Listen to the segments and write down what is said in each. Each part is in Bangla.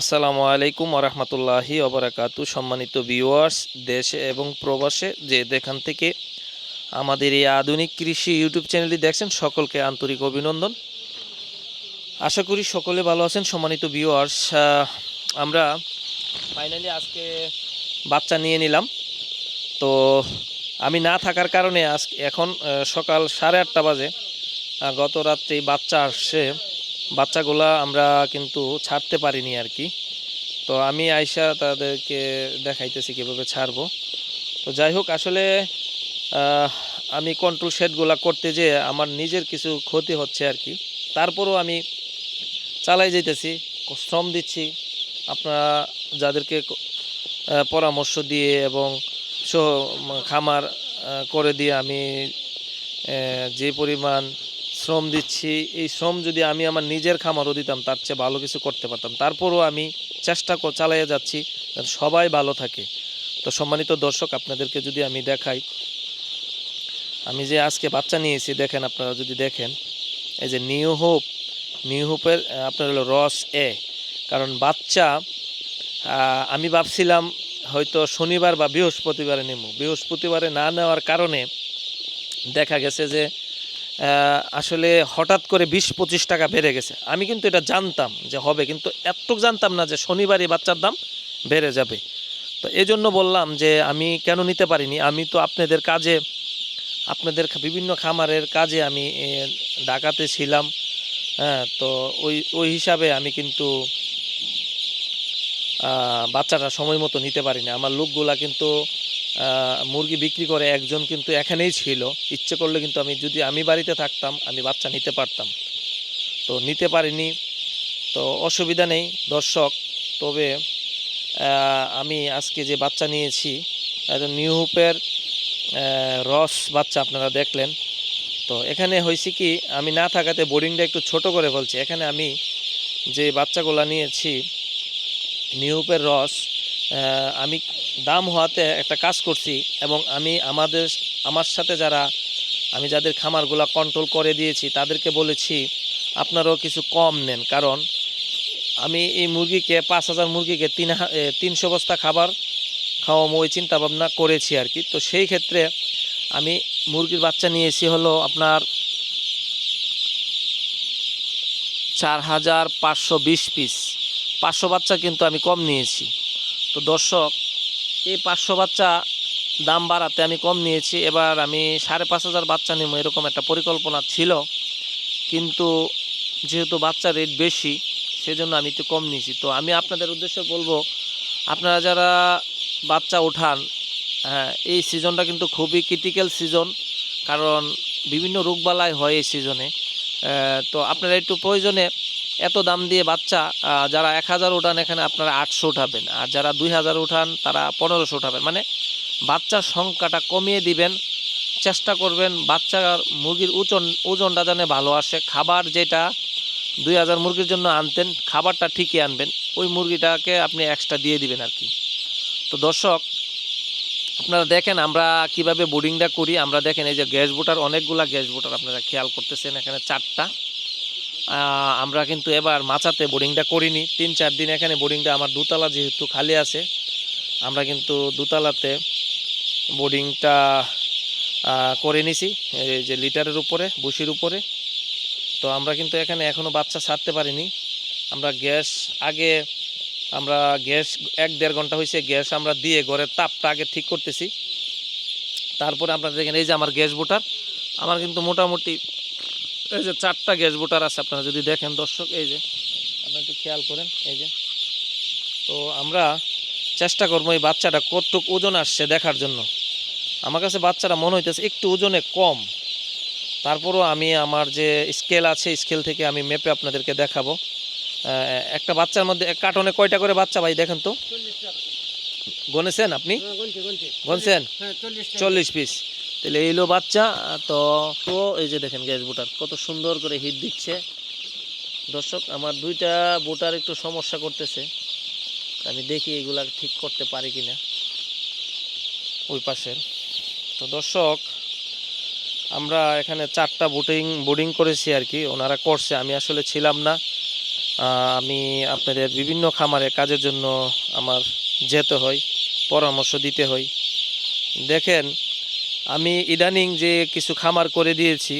আসসালামু আলাইকুম আরহামতুল্লাহি অবরাকাতু সম্মানিত ভিউয়ার্স দেশে এবং প্রবাসে যে যেখান থেকে আমাদের এই আধুনিক কৃষি ইউটিউব চ্যানেলটি দেখছেন, সকলকে আন্তরিক অভিনন্দন। আশা করি সকলে ভালো আছেন, সম্মানিত ভিউয়ার্স আমরা ফাইনালি আজকে বাচ্চা নিয়ে নিলাম। তো আমি না থাকার কারণে আজ এখন সকাল সাড়ে আটটা বাজে গত রাত্রেই বাচ্চা আসছে। বাচ্চাগুলা আমরা কিন্তু ছাড়তে পারিনি আর কি। তো আমি আয়সা তাদেরকে দেখাইতেছি কীভাবে ছাড়বো। তো যাই হোক, আসলে আমি কন্ট্রোল শেডগুলা করতে যে আমার নিজের কিছু ক্ষতি হচ্ছে আর কি। তারপরও আমি চালাই যাইতেছি, শ্রম দিচ্ছি। আপনারা যাদেরকে পরামর্শ দিয়ে এবং সহ, খামার করে দিয়ে আমি যে পরিমাণ শ্রম দিচ্ছি, এই শ্রম যদি আমি আমার নিজের খামারও দিতাম, তার চেয়ে ভালো কিছু করতে পারতাম। তারপরও আমি চেষ্টা চালিয়ে যাচ্ছি সবাই ভালো থাকে। তো সম্মানিত দর্শক, আপনাদেরকে যদি আমি দেখাই, আমি যে আজকে বাচ্চা নিয়েছি, দেখেন আপনারা যদি দেখেন, এই যে নিউ হোপ, নিউ হোপের আপনার হলো রস এ। কারণ বাচ্চা আমি ভাবছিলাম হয়তো শনিবার বা বৃহস্পতিবারে নেব। বৃহস্পতিবারে না নেওয়ার কারণে দেখা গেছে যে আসলে হঠাৎ করে বিশ পঁচিশ টাকা বেড়ে গেছে। আমি কিন্তু এটা জানতাম যে হবে কিন্তু এতটুক জানতাম না যে শনিবারই বাচ্চার দাম বেড়ে যাবে। তো এই জন্য বললাম যে আমি কেন নিতে পারিনি? আমি তো আপনাদের কাজে আপনাদের বিভিন্ন খামারের কাজে আমি এ, ঢাকাতে ছিলাম। হ্যাঁ তো ওই ওই হিসাবে আমি কিন্তু বাচ্চাটা সময় মতো নিতে পারিনি। আমার লোকগুলা কিন্তু মুরগি বিক্রি করে একজন কিন্তু এখানেই ছিল। ইচ্ছে করলে কিন্তু আমি, যদি আমি বাড়িতে থাকতাম, আমি বাচ্চা নিতে পারতাম। তো নিতে পারিনি। তো অসুবিধা নেই, দর্শক। তবে আমি আজকে যে বাচ্চা নিয়েছি নিউ হুপের রস বাচ্চা আপনারা দেখলেন। তো এখানে হয়েছে কি, আমি না থাকাতে বোর্ডিংটা একটু ছোট করে বলছি। এখানে আমি যে বাচ্চাগুলো নিয়েছি নিউপের রস আমি দাম হওয়াতে একটা কাজ করছি এবং আমি আমাদের, আমার সাথে যারা, আমি যাদের খামারগুলো কন্ট্রোল করে দিয়েছি, তাদেরকে বলেছি, আপনারাও কিছু কম নেন। কারণ আমি এই মুরগিকে, পাঁচ হাজার মুরগিকে তিন তিনশো বস্তা খাবার খাওয়াবো ওই চিন্তা ভাবনা করেছি আর কি। তো সেই ক্ষেত্রে আমি মুরগির বাচ্চা নিয়েছি হলো আপনার চার হাজার পাঁচশো বিশ পিস। পাঁচশো বাচ্চা কিন্তু আমি কম নিয়েছি। তো দর্শক এই পাঁচশো বাচ্চা দাম বাড়াতে আমি কম নিয়েছি। এবার আমি সাড়ে পাঁচ হাজার বাচ্চা নেব এরকম একটা পরিকল্পনা ছিল। কিন্তু যেহেতু বাচ্চা রেট বেশি, সেজন্য আমি একটু কম নিয়েছি। তো আমি আপনাদের উদ্দেশ্যে বলব, আপনারা যারা বাচ্চা ওঠান হ্যাঁ এই সিজনটা কিন্তু খুবই ক্রিটিক্যাল সিজন কারণ বিভিন্ন রোগবালাই হয় এই সিজনে তো আপনারা একটু প্রয়োজনে এত দাম দিয়ে বাচ্চা যারা এক হাজার উঠান, এখানে আপনারা আটশো উঠাবেন। আর যারা দুই হাজার উঠান, তারা পনেরোশো উঠাবেন। মানে বাচ্চার সংখ্যাটা কমিয়ে দিবেন, চেষ্টা করবেন বাচ্চার মুরগির ওজন ওজনটা যেন ভালো আসে। খাবার যেটা দুই হাজার মুরগির জন্য আনতেন, খাবারটা ঠিকই আনবেন। ওই মুরগিটাকে আপনি এক্সট্রা দিয়ে দিবেন আর কি। তো দর্শক, আপনারা দেখেন আমরা কীভাবে বোর্ডিংটা করি। আমরা দেখেন এই যে গ্যাস বোটার, অনেকগুলা গ্যাস বোটার আপনারা খেয়াল করতেছেন, এখানে চারটা। আমরা কিন্তু এবার মাচাতে বোর্ডিংটা করিনি। তিন, চার দিন এখানে বোর্ডিংটা আমার দুতলা যেহেতু খালি আছে, আমরা কিন্তু দুতলাতে বোর্ডিংটা করে নিছি, এই যে লিটারের উপরে বুশির উপরে। তো আমরা কিন্তু এখানে এখনও বাচ্চা ছাড়তে পারিনি। আমরা গ্যাস আগে, আমরা গ্যাস এক দেড় ঘণ্টা হয়েছে, গ্যাস আমরা দিয়ে ঘরের তাপটা আগে ঠিক করতেছি। তারপরে আপনারা দেখেন এই যে আমার গ্যাস বোটার, আমার কিন্তু মোটামুটি এই যে চারটা গ্যাস বোটার আছে আপনারা যদি দেখেন দর্শক এই যে আপনারা একটু খেয়াল করেন এই যে। তো আমরা চেষ্টা করব এই বাচ্চাটা কতটুক ওজন আসছে দেখার জন্য। আমার কাছে বাচ্চাটা মনে হইতেছে একটু ওজনে কম। তারপরও আমি আমার যে স্কেল আছে স্কেল থেকে আমি মেপে আপনাদেরকে দেখাবো। একটা বাচ্চার মধ্যে এক কার্টনে কয়টা করে বাচ্চা ভাই দেখেন তো? গনেছেন আপনি? গনছেন চল্লিশ পিস। তাহলে এইলো বাচ্চা, তো তো এই যে দেখেন গ্যাস বুটার, কত সুন্দর করে হিট দিচ্ছে। দর্শক, আমার দুইটা বুটার একটু সমস্যা করতেছে। আমি দেখি এগুলা ঠিক করতে পারি কি না ওই পাশের। তো দর্শক, আমরা এখানে চারটা বোটিং, বোর্ডিং করেছি আর কি, ওনারা করছে। আমি আসলে ছিলাম না। আমি আপনাদের বিভিন্ন খামারে কাজের জন্য আমার যেতে হয়, পরামর্শ দিতে হয়। দেখেন আমি ইদানিং যে কিছু খামার করে দিয়েছি,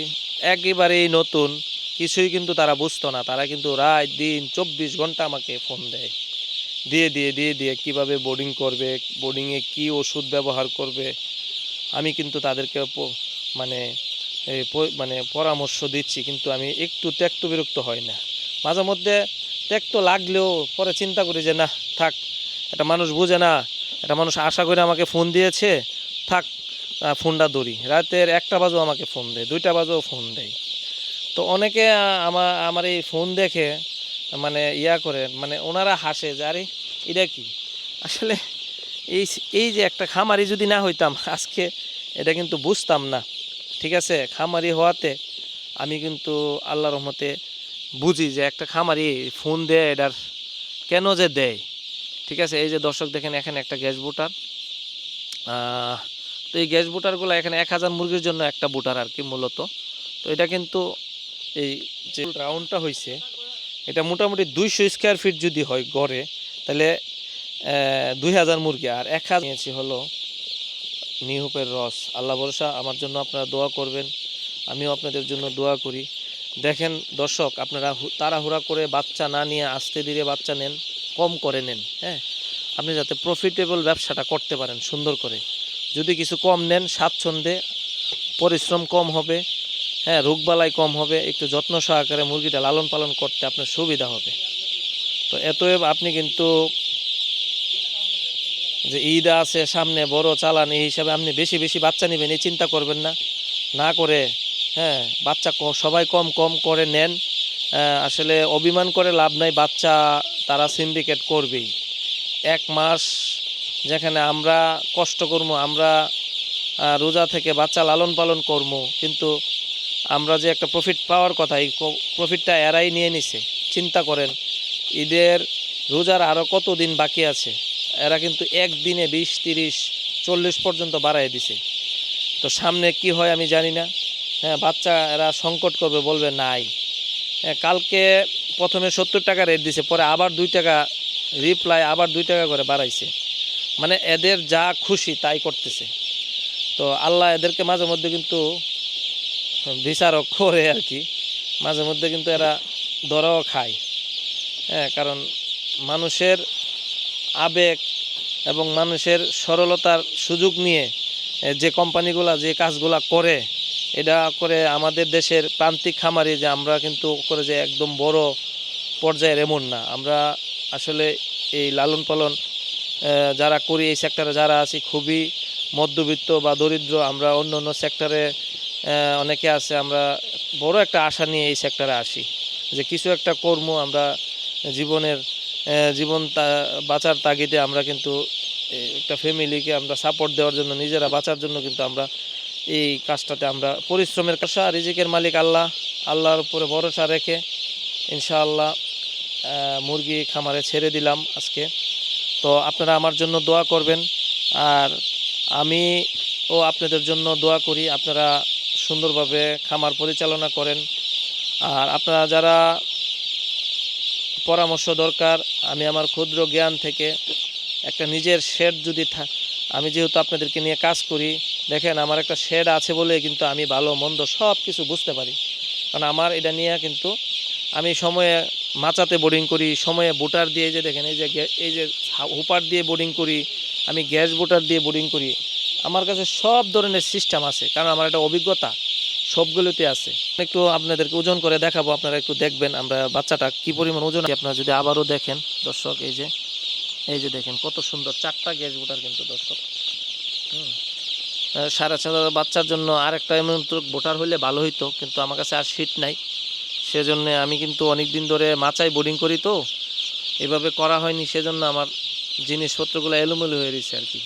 একেবারেই নতুন, কিছুই কিন্তু তারা বুঝতো না। তারা কিন্তু রাত দিন চব্বিশ ঘণ্টা আমাকে ফোন দেয়। দিয়ে দিয়ে দিয়ে দিয়ে কীভাবে বোর্ডিং করবে বোর্ডিংয়ে কি ওষুধ ব্যবহার করবে। আমি কিন্তু তাদেরকে মানে মানে পরামর্শ দিচ্ছি, কিন্তু আমি একটু ত্যক্ত বিরক্ত হয় না। মাঝে মধ্যে ত্যক্ত লাগলেও পরে চিন্তা করি যে, না, থাক, একটা মানুষ বুঝে না, একটা মানুষ আশা করে আমাকে ফোন দিয়েছে, থাক ফোনটা ধরি। রাতের একটা বাজেও আমাকে ফোন দেয়, দুইটা বাজেও ফোন দেয়। তো অনেকে আমার আমার এই ফোন দেখে মানে ইয়া করে মানে ওনারা হাসে যে, আরে, এটা কি? আসলে এই এই যে একটা খামারি যদি না হইতাম, আজকে এটা কিন্তু বুঝতাম না। ঠিক আছে? খামারি হওয়াতে আমি কিন্তু আল্লাহ রহমতে বুঝি যে, একটা খামারি ফোন দেয়, এটার কেন যে দেয়? ঠিক আছে? এই যে দর্শক দেখেন, এখানে একটা গ্যাস বুটার। তো এই গ্যাস বুটারগুলো এখানে এক হাজার মুরগির জন্য একটা বুটার আর কি মূলত। তো এটা কিন্তু এই যে রাউন্ডটা হয়েছে এটা মোটামুটি দুইশো স্কোয়ার ফিট যদি হয় গড়ে, তাহলে দুই হাজার মুরগি। আর এক হাজার নিয়েছি হলো নিহুপের রস। আল্লাহ ভরসা, আমার জন্য আপনারা দোয়া করবেন, আমিও আপনাদের জন্য দোয়া করি। দেখেন দর্শক, আপনারা তাড়াহুড়া করে বাচ্চা না নিয়ে আস্তে ধীরে বাচ্চা নেন, কম করে নেন হ্যাঁ? আপনি যাতে প্রফিটেবল ব্যবসাটা করতে পারেন সুন্দর করে। যদি কিছু কম নেন, স্বাচ্ছন্দ্যে পরিশ্রম কম হবে হ্যাঁ রোগবালাই কম হবে, একটু যত্ন সহকারে মুরগিটা লালন পালন করতে আপনার সুবিধা হবে। তো এতএব আপনি কিন্তু যে ঈদ আছে, সামনে বড় চালান, এই হিসাবে আপনি বেশি বেশি বাচ্চা নেবেন, এই চিন্তা করবেন না। না করে হ্যাঁ বাচ্চা সবাই কম কম করে নেন। আসলে অভিমান করে লাভ নাই, বাচ্চা তারা সিন্ডিকেট করবেই। এক মাস যেখানে আমরা কষ্ট করব আমরা রোজা থেকে বাচ্চা লালন পালন করব কিন্তু আমরা যে একটা প্রফিট পাওয়ার কথা এই প্রফিটটা এরাই নিয়ে নিছে। চিন্তা করেন ঈদের রোজার আরও কত দিন বাকি আছে? এরা কিন্তু একদিনে বিশ তিরিশ চল্লিশ পর্যন্ত বাড়াই দিছে। তো সামনে কি হয় আমি জানি না। হ্যাঁ বাচ্চা এরা সংকট করবে বলবে নাই। হ্যাঁ, কালকে প্রথমে সত্তর টাকা রেট দিছে পরে আবার দুই টাকা রিপ্লাই আবার দুই টাকা করে বাড়াইছে। মানে এদের যা খুশি তাই করতেছে। তো আল্লাহ এদেরকে মাঝে মধ্যে কিন্তু বিচারক করে আর কি। মাঝে মধ্যে কিন্তু এরা দরাও খায়। হ্যাঁ কারণ মানুষের আবেগ এবং মানুষের সরলতার সুযোগ নিয়ে যে কোম্পানিগুলা, যে কাজগুলা করে, এটা করে আমাদের দেশের প্রান্তিক খামারি যে আমরা কিন্তু করে যে একদম বড় পর্যায়ের এমন না। আমরা আসলে এই লালন পালন যারা করি এই সেক্টরে যারা আছি, খুবই মধ্যবিত্ত বা দরিদ্র, আমরা অন্য অন্য সেক্টরে অনেকে আছে, আমরা বড় একটা আশা নিয়ে এই সেক্টরে আসি। যে কিছু একটা কর্ম, আমরা জীবনের জীবন বাঁচার তাগিদে আমরা কিন্তু একটা ফ্যামিলিকে আমরা সাপোর্ট দেওয়ার জন্য, নিজেরা বাঁচার জন্য কিন্তু আমরা এই কাজটাতে আমরা পরিশ্রমের কাজা রিজিকের মালিক আল্লাহ। আল্লাহর উপরে ভরসা রেখে, ইনশাআল্লাহ মুরগি খামারে ছেড়ে দিলাম আজকে। তো আপনারা আমার জন্য দোয়া করবেন। আর আমি ও আপনাদের জন্য দোয়া করি, আপনারা সুন্দরভাবে খামার পরিচালনা করেন। আর আপনারা যারা পরামর্শ দরকার, আমি আমার ক্ষুদ্র জ্ঞান থেকে একটা নিজের শেড যদি আমি যেহেতু আপনাদেরকে নিয়ে কাজ করি, দেখেন আমার একটা শেড আছে বলে কিন্তু আমি ভালো, মন্দ সব কিছু বুঝতে পারি। কারণ আমার এটা নিয়ে কিন্তু আমি সময়ে মাচাতে বোর্ডিং করি, সময়ে বুটার দিয়ে যে দেখেন এই যে এই যে হুপার দিয়ে বোর্ডিং করি, আমি গ্যাস বুটার দিয়ে বোর্ডিং করি। আমার কাছে সব ধরনের সিস্টেম আছে, কারণ আমার একটা অভিজ্ঞতা, সবগুলোতে আছে। একটু আপনাদেরকে ওজন করে দেখাবো, আপনারা একটু দেখবেন আমরা বাচ্চাটা কি পরিমাণ ওজন আপনারা যদি আবারও দেখেন, দর্শক, এই যে এই যে দেখেন, কত সুন্দর চারটা গ্যাস বুটার কিন্তু, দর্শক। হুম। সাড়ে হাজার বাচ্চার জন্য আর একটা এমন বোটার হলে ভালো হইতো, কিন্তু আমার কাছে আর সিট নাই। সেজন্য আমি কিন্তু অনেক দিন ধরে মাচায় বোর্ডিং করি তো, এভাবে করা হয়নি, সেজন্য আমার জিনিসপত্রগুলো এলোমেলো হয়ে রয়েছে আর কি।